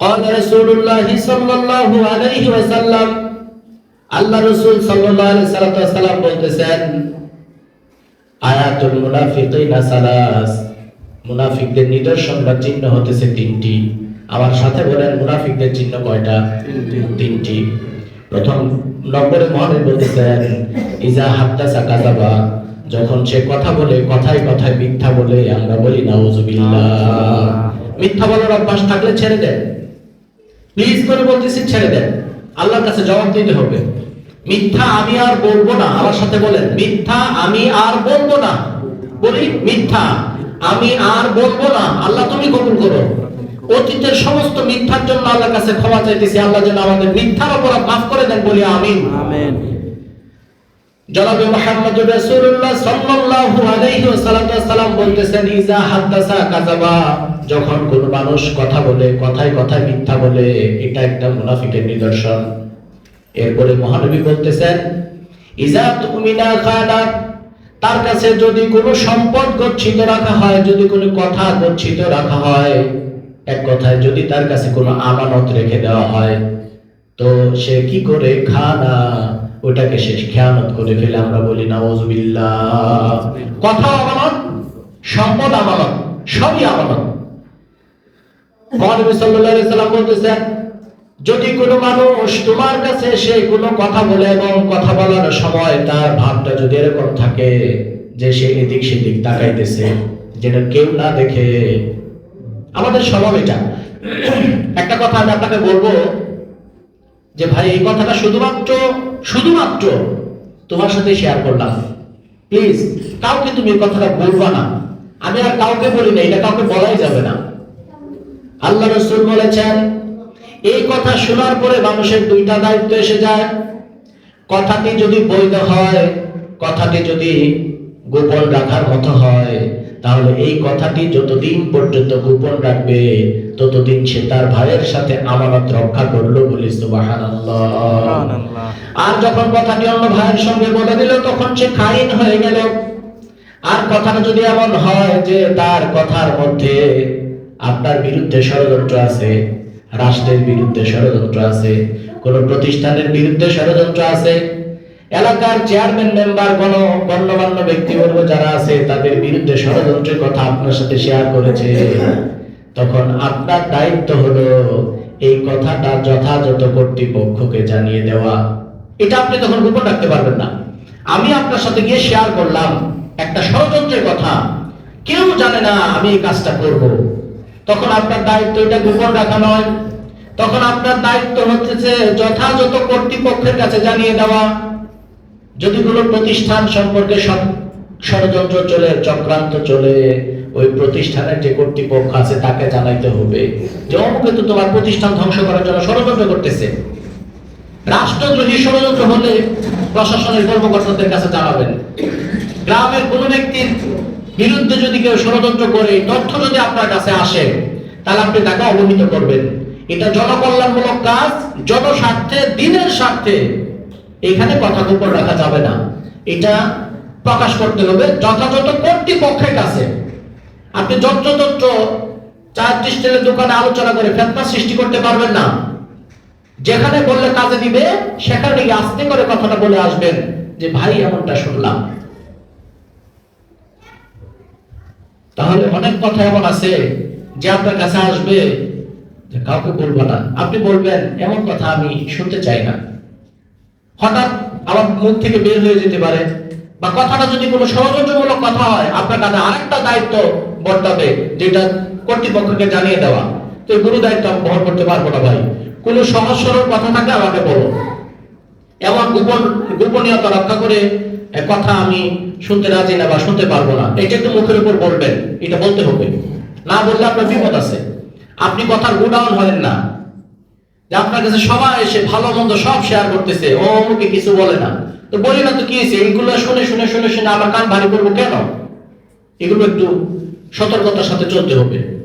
قال رسول الله صلى الله عليه وسلم আল্লাহ রসুল সাল্লাল্লাহু আলাইহি সাল্লাম বলতেছেন আয়াতুল মুনাফিকিনা সালাস মুনাফিকদের নিদর্শন বা চিহ্ন হতেছে তিনটি আমার সাথে বলেন মুনাফিকদের চিহ্ন কয়টা তিনটি প্রথম নম্বরে মহানবী বলতেছেন ইজা হাদ্দাসা কাযাবা যখন সে কথা বলে কথায় কথায় মিথ্যা বলে আমরা বলি নাউজুবিল্লাহ মিথ্যা বলার অভ্যাস থাকলে ছেড়ে দেন প্লিজ করে বলতেছি, ছেড়ে দেন। আল্লাহর কাছে জবাব দিতে হবে। মিথ্যা আমি আর বলব না। আমার সাথে বলেন, মিথ্যা আমি আর বলব না। বলি, মিথ্যা আমি আর বলব না। আল্লাহ তুমি কবুল করো। অতীতের সমস্ত মিথ্যার জন্য আল্লাহর কাছে ক্ষমা চাইতেছি। আল্লাহ যেন আমাদের মিথ্যার অপরাধ মাফ করে দেন বলি, আমিন। আমেন। যখন কোন মানুষ কথা বলে, কথায় কথায় মিথ্যা বলে, এটা একটা মুনাফিকের নিদর্শন। এরপরে মহানবী বলতেছেন তার কাছে যদি কোনো সম্পদ গচ্ছিত রাখা হয়, যদি কোনো কথা গচ্ছিত রাখা হয়, এক কথায় যদি তার কাছে কোনো আমানত রেখে দেওয়া হয়, তো সে কি করে? খানা। ওটাকে সে খেয়ানত করে ফেলে আমরা বলি না কথা আমানত সম্পদ আমানত সবই আমানত মহানবী সাল্লাল্লাহু সাল্লাম বলতেছেন, যদি কোনো মানুষ তোমার কাছে এসে কোনো কথা বলে এবং কথা বলার সময় তার ভাবটা যদি এরকম থাকে যে সে এদিক সেদিক তাকাইতেছে, যেটা কেউ না দেখে, আমাদের স্বভাব এটা। একটা কথা আমি আপনাকে বলব যে ভাই, এই কথাটা শুধুমাত্র শুধুমাত্র তোমার সাথে শেয়ার করলাম। প্লিজ কাউকে তুমি এই কথাটা বলবা না। আমি আর কাউকে বলি না, এটা কাউকে বলাই যাবে না। আল্লাহ রসুল বলেছেন, এই কথা শোনার পরে মানুষের দুইটা দায়িত্ব এসে যায়। কথাটি যদি বৈধ হয়, কথাটি যদি গোপন রাখার মতো হয় তাহলে এই কথাটি যতদিন পর্যন্ত গোপন রাখবে ততদিন সে তার ভাইয়ের সাথে আমানত রক্ষা করল বলি আর যখন কথাটি অন্য ভাইয়ের সঙ্গে বলে দিল তখন সে খাইন হয়ে গেল। আর কথাটা যদি এমন হয় যে তার কথার মধ্যে আপনার বিরুদ্ধে ষড়যন্ত্র আছে রাষ্ট্রের বিরুদ্ধে ষড়যন্ত্র আছে কোন প্রতিষ্ঠানের বিরুদ্ধে ষড়যন্ত্র আছে এলাকার চেয়ারম্যান মেম্বার কোন গণ্যমান্য ব্যক্তিবর্গ যারা আছে, তাদের বিরুদ্ধে ষড়যন্ত্রের কথা আপনার সাথে শেয়ার করেছে। তখন আপনার দায়িত্ব হলো এই কথাটা যথাযথ কর্তৃপক্ষকে জানিয়ে দেওয়া। এটা আপনি তখন গোপন রাখতে পারবেন না। আমি আপনার সাথে গিয়ে শেয়ার করলাম একটা ষড়যন্ত্রের কথা। কেউ জানে না আমি এই কাজটা করব। তখন আপনার দায়িত্ব এটা গোপন রাখা নয়। তখন আপনার দায়িত্ব হচ্ছে যথাযথ কর্তৃপক্ষের কাছে জানিয়ে দেওয়া। যদি কোনো প্রতিষ্ঠান সম্পর্কে ষড়যন্ত্র চলে, চক্রান্ত চলে, ওই প্রতিষ্ঠানের যে কর্তৃপক্ষ আছে তাকে জানাইতে হবে যে, অমুকে তো তোমার প্রতিষ্ঠান ধ্বংস করার জন্য ষড়যন্ত্র করতেছে। রাষ্ট্রদ্রোহী ষড়যন্ত্র হলে প্রশাসনের কর্মকর্তাদের কাছে জানাবেন। গ্রামের কোন ব্যক্তির বিরুদ্ধে যদি কেউ ষড়যন্ত্র করে, তথ্য যদি আপনার কাছে আসে, তাহলে আপনি তাকে অবহিত করবেন। এটা জনকল্যাণমূলক কাজ, জনস্বার্থে, দিনের স্বার্থে। এখানে কথা গোপন রাখা যাবে না। এটা প্রকাশ করতে হবে যথাযথ কর্তৃপক্ষের কাছে। আপনি যত্রতত্র চার ডিস্টেলের দোকানে আলোচনা করে ফেতনা সৃষ্টি করতে পারবেন না। যেখানে বললে কাজে দিবে, সেখানে গিয়ে আস্তে করে কথাটা বলে আসবেন যে, ভাই, এমনটা শুনলাম। তাহলে অনেক কথা এমন আছে যে আপনার কাছে আসবে কাউকে বলব না। আপনি বলবেন, এমন কথা আমি শুনতে চাই না। হঠাৎ আমার মুখ থেকে বের হয়ে যেতে পারে। বা কথাটা যদি কোনো ষড়যন্ত্রমূলক কথা হয়, আপনার কাছে আরেকটা দায়িত্ব বর্তাবে, যেটা কর্তৃপক্ষকে জানিয়ে দেওয়া। তো এই গুরু দায়িত্ব আমি বহন করতে পারব না ভাই। কোনো সহজ সরল কথা থাকলে আমাকে বলো। এমন গোপন, গোপনীয়তা রক্ষা করে কথা আমি শুনতে রাজি না বা শুনতে পারব না। এটা একটু মুখের উপর বলবেন, এটা বলতে হবে। না বললে আপনার বিপদ আছে। আপনি কথার গোডাউন হলেন না। যে আপনার কাছে সবাই এসে ভালো মন্দ সব শেয়ার করতেছে, ও অমুকে কিছু বলে না। তো বলি না তো কি হয়েছে? এইগুলো শুনে শুনে শুনে শুনে আমার কান ভারী করব কেন? এগুলো একটু সতর্কতার সাথে চলতে হবে।